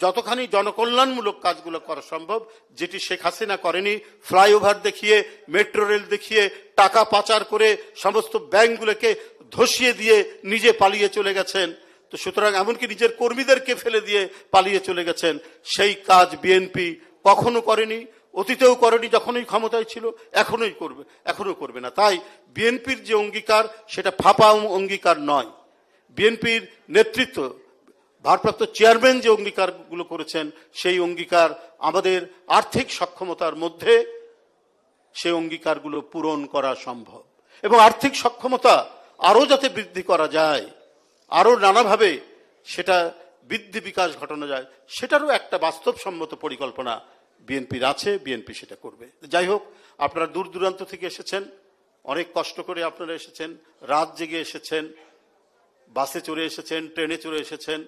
যতখানি জনকল্যাণমূলক কাজগুলো করা সম্ভব, যেটি শেখ হাসিনা করেনি, ফ্লাইওভার দেখিয়ে, মেট্রো রেল দেখিয়ে, টাকা পাচার করে সমস্ত ব্যাংকগুলোকে ধসিয়ে দিয়ে নিজে পালিয়ে চলে গেছেন। তো সুতরাং এমনকি নিজের কর্মীদেরকে ফেলে দিয়ে পালিয়ে চলে গেছেন। সেই কাজ বিএনপি কখনো করেনি, অতীতেও করেনি, যখনই ক্ষমতায় ছিল, এখনোই করবে, এখনও করবে না। তাই বিএনপির যে অঙ্গীকার, সেটা ফাঁপা অঙ্গীকার নয়। বিএনপির নেতৃত্ব ভারপ্রাপ্ত চেয়ারম্যান যে অঙ্গীকারগুলো করেছেন, সেই অঙ্গীকার আমাদের আর্থিক সক্ষমতার মধ্যে সেই অঙ্গীকারগুলো পূরণ করা সম্ভব। এবং আর্থিক সক্ষমতা আরও যাতে বৃদ্ধি করা যায়, আরও নানাভাবে সেটা বৃদ্ধি বিকাশ ঘটানো যায়, সেটারও একটা বাস্তবসম্মত পরিকল্পনা বিএনপির আছে, বিএনপি সেটা করবে। যাই হোক, আপনারা দূর দূরান্ত থেকে এসেছেন, অনেক কষ্ট করে আপনারা এসেছেন, রাত জেগে এসেছেন, বাসে চড়ে এসেছেন, ট্রেনে চড়ে এসেছেন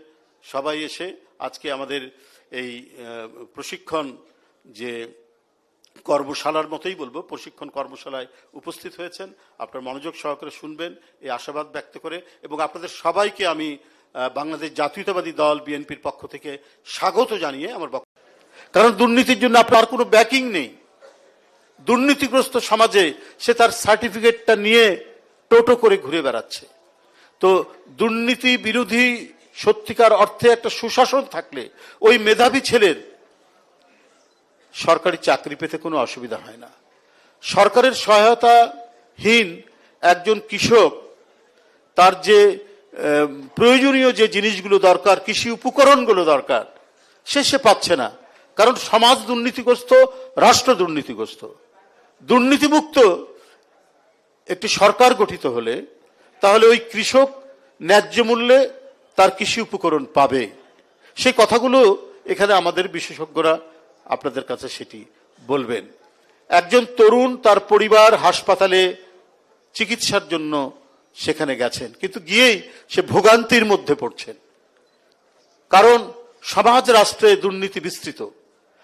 সবাই এসে আজকে আমাদের এই প্রশিক্ষণ যে কর্মশালার মতোই বলব, প্রশিক্ষণ কর্মশালায় উপস্থিত হয়েছেন। আপনার মনোযোগ সহকারে শুনবেন, এই আশাবাদ ব্যক্ত করে এবং আপনাদের সবাইকে আমি বাংলাদেশ জাতীয়তাবাদী দল, বিএনপির পক্ষ থেকে স্বাগত জানিয়ে আমার বক্তব্য। কারণ দুর্নীতির জন্য আপনার কোনো ব্যাকিং নেই। দুর্নীতিগ্রস্ত সমাজে সে তার সার্টিফিকেটটা নিয়ে টোটো করে ঘুরে বেড়াচ্ছে। তো দুর্নীতি বিরোধী সত্যিকার অর্থে একটা সুশাসন থাকলে ওই মেধাবী ছেলের সরকারি চাকরি পেতে কোনো অসুবিধা হয় না। সরকারের সহায়তাহীন একজন কৃষক, তার যে প্রয়োজনীয় যে জিনিসগুলো দরকার, কৃষি উপকরণগুলো দরকার, সে সে পাচ্ছে না। কারণ সমাজ দুর্নীতিগ্রস্ত, রাষ্ট্র দুর্নীতিগ্রস্ত। দুর্নীতিমুক্ত একটি সরকার গঠিত হলে তাহলে ওই কৃষক ন্যায্য মূল্যে তার কৃষি উপকরণ পাবে। সেই কথাগুলো এখানে আমাদের বিশেষজ্ঞরা আপনাদের কাছে সেটি বলবেন। একজন তরুণ তার পরিবার হাসপাতালে চিকিৎসার জন্য সেখানে গেছেন, কিন্তু গিয়েই সে ভোগান্তির মধ্যে পড়ছেন। কারণ সমাজ রাষ্ট্রে দুর্নীতি বিস্তৃত।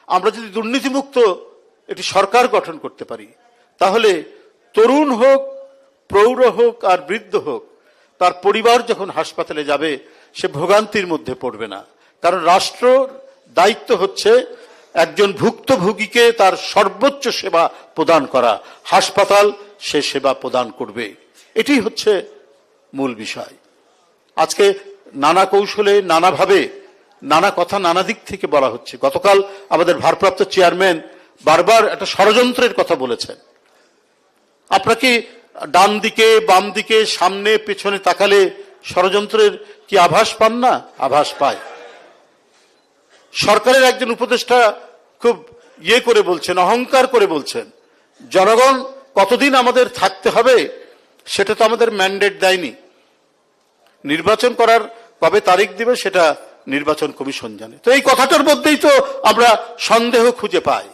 আমরা যদি দুর্নীতিমুক্ত একটি সরকার গঠন করতে পারি, তাহলে তরুণ হোক, প্রৌঢ় হোক আর বৃদ্ধ হোক, তার পরিবার যখন হাসপাতালে যাবে সে ভোগান্তির মধ্যে পড়বে না। কারণ রাষ্ট্রর দায়িত্ব হচ্ছে একজন ভুক্তভোগীকে তার সর্বোচ্চ সেবা প্রদান করা। হাসপাতাল সে সেবা প্রদান করবে। এটি হচ্ছে মূল বিষয়। আজকে নানা কৌশলে, নানাভাবে, নানা কথা নানা দিক থেকে বলা হচ্ছে। গতকাল আমাদের ভারপ্রাপ্ত চেয়ারম্যান বারবার একটা ষড়যন্ত্রের কথা বলেছেন। আপনাকে ডান দিকে, বাম দিকে, সামনে, পেছনে তাকালে ষড়যন্ত্রের কি আভাস পান না? আভাস পায়। সরকারের একজন উপদেষ্টা খুব ইয়ে করে বলছেন, অহংকার করে বলছেন, জনগণ কতদিন আমাদের থাকতে হবে সেটা তো আমাদের ম্যান্ডেট দেয়নি। নির্বাচন করার কবে তারিখ দিবে সেটা নির্বাচন কমিশন জানে। তো এই কথাটার মধ্যেই তো আমরা সন্দেহ খুঁজে পাই।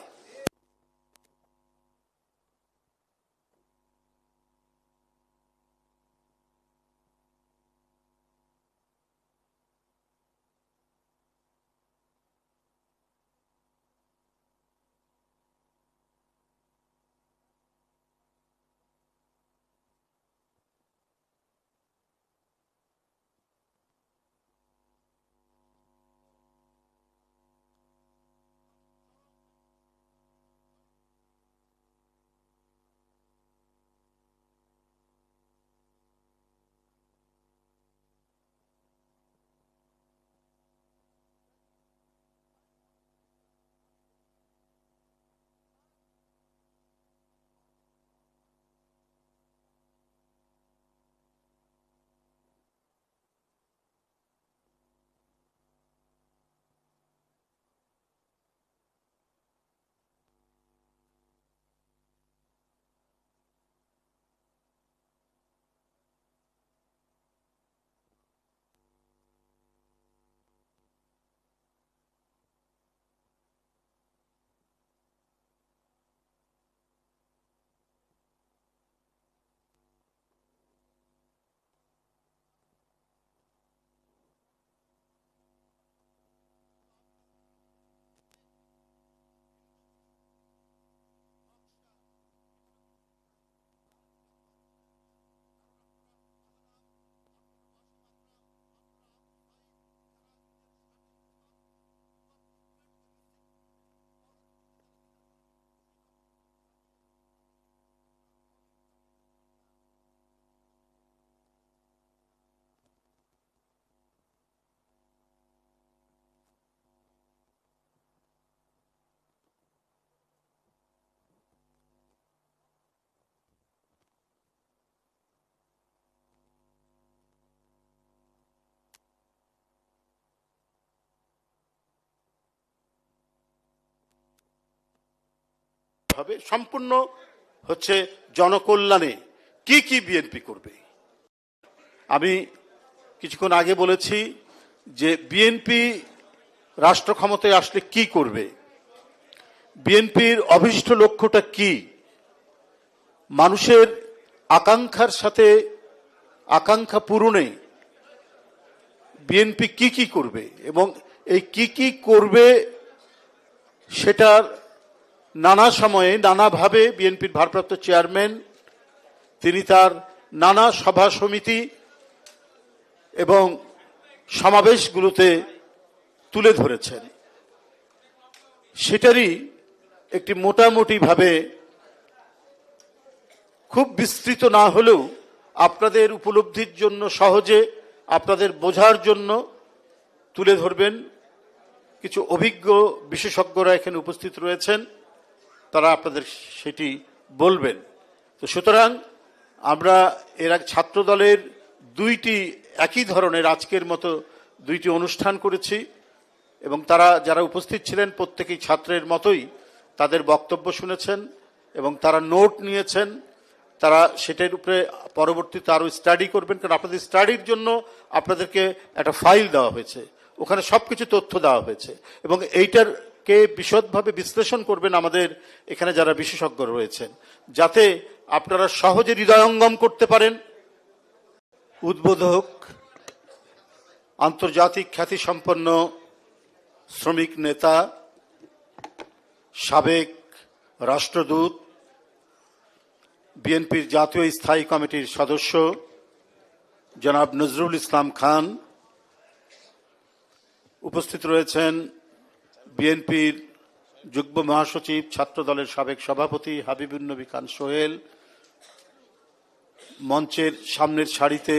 হবে সম্পূর্ণ হচ্ছে জনকল্যাণে কি কি বিএনপি করবে? আমি কিছুক্ষণ আগে বলেছি যে বিএনপি রাষ্ট্র ক্ষমতায় আসলে কি করবে? বিএনপির অভীষ্ট লক্ষ্যটা কি? মানুষের আকাঙ্ক্ষার সাথে আকাঙ্ক্ষা পূরণে বিএনপি কি কি করবে এবং এই কি কি করবে সেটার নানা সময়ে নানাভাবে বিএনপির ভারপ্রাপ্ত চেয়ারম্যান, তিনি তার নানা সভা সমিতি এবং সমাবেশগুলোতে তুলে ধরেছেন। সেটারই একটি মোটামুটিভাবে খুব বিস্তৃত না হলেও আপনাদের উপলব্ধির জন্য সহজে আপনাদের বোঝার জন্য তুলে ধরবেন। কিছু অভিজ্ঞ বিশেষজ্ঞরা এখানে উপস্থিত রয়েছেন। তারা আপনাদের সেটি বলবেন। তো সুতরাং আমরা এর আগে ছাত্র দলের দুইটি একই ধরনের আজকের মতো দুইটি অনুষ্ঠান করেছি এবং তারা যারা উপস্থিত ছিলেন প্রত্যেকেই ছাত্রের মতোই তাদের বক্তব্য শুনেছেন এবং তারা নোট নিয়েছেন। তারা সেটার উপরে পরবর্তীতে আরও স্টাডি করবেন কারণ আপনাদের স্টাডির জন্য আপনাদেরকে একটা ফাইল দেওয়া হয়েছে। ওখানে সব কিছু তথ্য দেওয়া হয়েছে এবং এইটার কে বিশদভাবে বিশ্লেষণ করবেন আমাদের এখানে যারা বিশেষজ্ঞ রয়েছেন, যাতে আপনারা সহজে হৃদয়ঙ্গম করতে পারেন। উদ্বোধক, আন্তর্জাতিক খ্যাতিসম্পন্ন শ্রমিক নেতা, সাবেক রাষ্ট্রদূত, বিএনপির জাতীয় স্থায়ী কমিটির সদস্য, জনাব নজরুল ইসলাম খান। উপস্থিত রয়েছেন বিএনপির যুগ্ম মহাসচিব ছাত্র দলের সাবেক সভাপতি হাবিবুর নবী খান সোহেল মঞ্চের সামনের সারিতে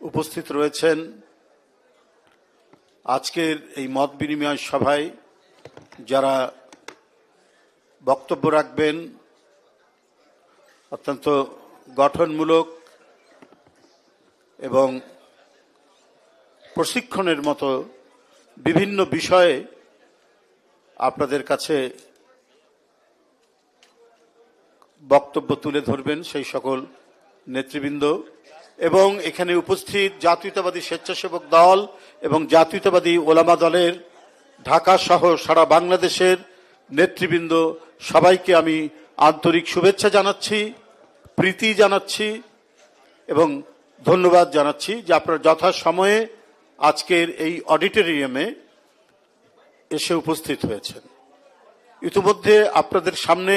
উপস্থিত রয়েছেন। আজকের এই মত বিনিময় সভায় যারা বক্তব্য রাখবেন, অত্যন্ত গঠনমূলক এবং প্রশিক্ষণের মতো বিভিন্ন বিষয়ে আপনাদের কাছে বক্তব্য তুলে ধরবেন সেই সকল নেতৃবৃন্দ। এবং এখানে উপস্থিত জাতীয়তাবাদী স্বেচ্ছাসেবক দল এবং জাতীয়তাবাদী ওলামা দলের ঢাকা সহ সারা বাংলাদেশের নেতৃবৃন্দ, সবাইকে আমি আন্তরিক শুভেচ্ছা জানাচ্ছি, প্রীতি জানাচ্ছি এবং ধন্যবাদ জানাচ্ছি যে আপনারা যথাসময়ে আজকের এই অডিটোরিয়ামে এসে উপস্থিত হয়েছেন। ইতিমধ্যে আপনাদের সামনে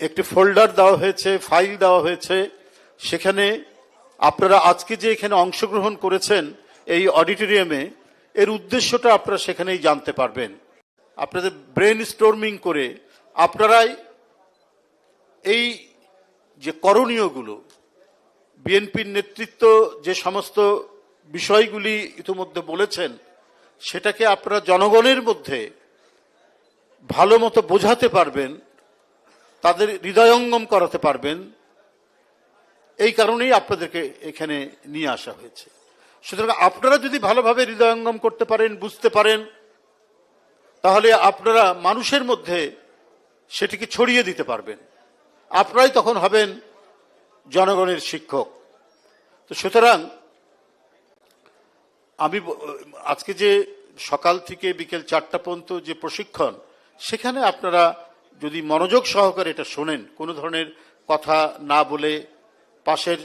একটি ফোল্ডার দেওয়া হয়েছে, ফাইল দেওয়া হয়েছে। সেখানে আপনারা আজকে যে এখানে অংশগ্রহণ করেছেন এই অডিটোরিয়ামে, এর উদ্দেশ্যটা আপনারা সেখানেই জানতে পারবেন। আপনাদের ব্রেন স্টোর্মিং করে আপনারাই এই যে করণীয়গুলো, বিএনপির নেতৃত্ব যে সমস্ত বিষয়গুলি ইতিমধ্যে বলেছেন, সেটাকে আপনারা জনগণের মধ্যে ভালো মতো বোঝাতে পারবেন, তাদের হৃদয়ঙ্গম করাতে পারবেন। এই কারণেই আপনাদেরকে এখানে নিয়ে আসা হয়েছে। সুতরাং আপনারা যদি ভালোভাবে হৃদয়ঙ্গম করতে পারেন, বুঝতে পারেন, তাহলে আপনারা মানুষের মধ্যে সেটিকে ছড়িয়ে দিতে পারবেন। আপনারাই তখন হবেন জনগণের শিক্ষক। তো সুতরাং আমি আজকে যে সকাল থেকে বিকেল চারটা পর্যন্ত যে প্রশিক্ষণ, সেখানে আপনারা যদি মনোযোগ সহকারে এটা শোনেন, কোনো ধরনের কথা না বলে পাশের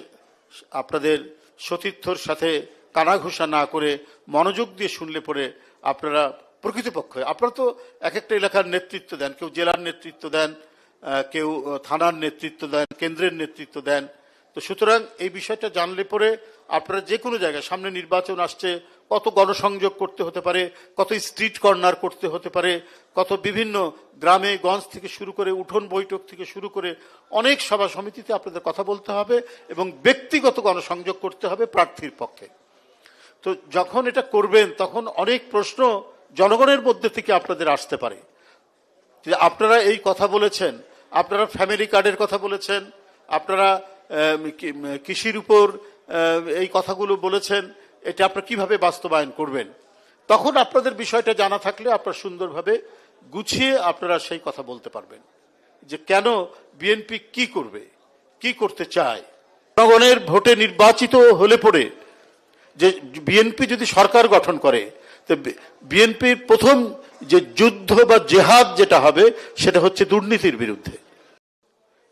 আপনাদের সতীর্থর সাথে কানাঘোষা না করে মনোযোগ দিয়ে শুনলে পরে আপনারা প্রকৃতপক্ষে আপনারা তো এক একটা এলাকার নেতৃত্ব দেন, কেউ জেলার নেতৃত্ব দেন কেউ থানার নেতৃত্ব দেন, কেন্দ্রের নেতৃত্ব দেন তো সুতরাং এই বিষয়টা জানলে পরে আপনারা যে কোনো জায়গায় সামনে নির্বাচন আসছে, কত গণসংযোগ করতে হতে পারে, কত স্ট্রিট কর্নার করতে হতে পারে, কত বিভিন্ন গ্রামে গঞ্জ থেকে শুরু করে উঠোন বৈঠক থেকে শুরু করে অনেক সভা সমিতিতে আপনাদের কথা বলতে হবে এবং ব্যক্তিগত গণসংযোগ করতে হবে প্রার্থীর পক্ষে। তো যখন এটা করবেন, তখন অনেক প্রশ্ন জনগণের মধ্যে থেকে আপনাদের আসতে পারে। যে আপনারা এই কথা বলেছেন, আপনারা ফ্যামিলি কার্ডের কথা বলেছেন, আপনারা কৃষির উপর এই কথাগুলো বলেছেন, এটা আপনারা কীভাবে বাস্তবায়ন করবেন? তখন আপনাদের বিষয়টা জানা থাকলে আপনারা সুন্দরভাবে গুছিয়ে আপনারা সেই কথা বলতে পারবেন। যে কেন বিএনপি কি করবে? কি করতে চায়? জনগণের ভোটে নির্বাচিত হলে পরে যে বিএনপি যদি সরকার গঠন করে, তো বিএনপির প্রথম যে যুদ্ধ বা জেহাদ যেটা হবে, সেটা হচ্ছে দুর্নীতির বিরুদ্ধে।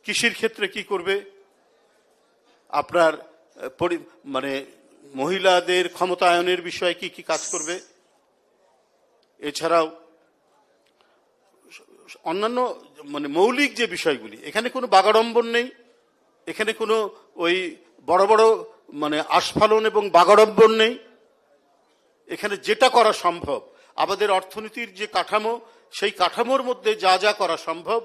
কৃষির ক্ষেত্রে কি করবে? আপনার মানে মহিলাদের ক্ষমতায়নের বিষয়ে কি কি কাজ করবে? এছাড়াও, অন্যান্য মানে মৌলিক যে বিষয়গুলি, এখানে কোনো বাগাড়ম্বর নেই। এখানে কোনো ওই বড় বড় মানে আস্ফালন এবং বাগাড়ম্বর নেই। এখানে যেটা করা সম্ভব, আমাদের অর্থনীতির যে কাঠামো, সেই কাঠামোর মধ্যে যা যা করা সম্ভব